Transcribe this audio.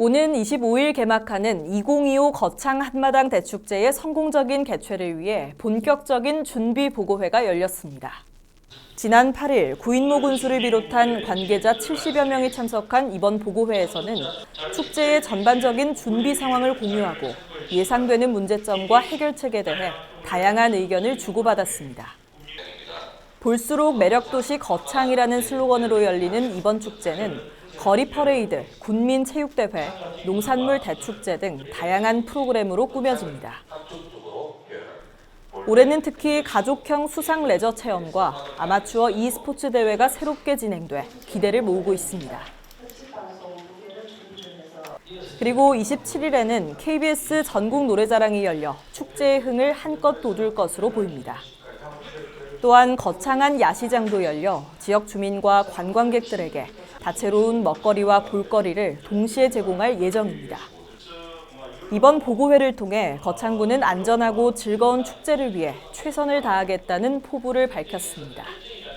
오는 25일 개막하는 2025 거창 한마당 대축제의 성공적인 개최를 위해 본격적인 준비 보고회가 열렸습니다. 지난 8일 구인모 군수를 비롯한 관계자 70여 명이 참석한 이번 보고회에서는 축제의 전반적인 준비 상황을 공유하고 예상되는 문제점과 해결책에 대해 다양한 의견을 주고받았습니다. 볼수록 매력도시 거창이라는 슬로건으로 열리는 이번 축제는 거리 퍼레이드, 군민 체육대회, 농산물 대축제 등 다양한 프로그램으로 꾸며집니다. 올해는 특히 가족형 수상 레저 체험과 아마추어 e스포츠 대회가 새롭게 진행돼 기대를 모으고 있습니다. 그리고 27일에는 KBS 전국 노래자랑이 열려 축제의 흥을 한껏 돋울 것으로 보입니다. 또한 거창한 야시장도 열려 지역 주민과 관광객들에게 다채로운 먹거리와 볼거리를 동시에 제공할 예정입니다. 이번 보고회를 통해 거창구는 안전하고 즐거운 축제를 위해 최선을 다하겠다는 포부를 밝혔습니다.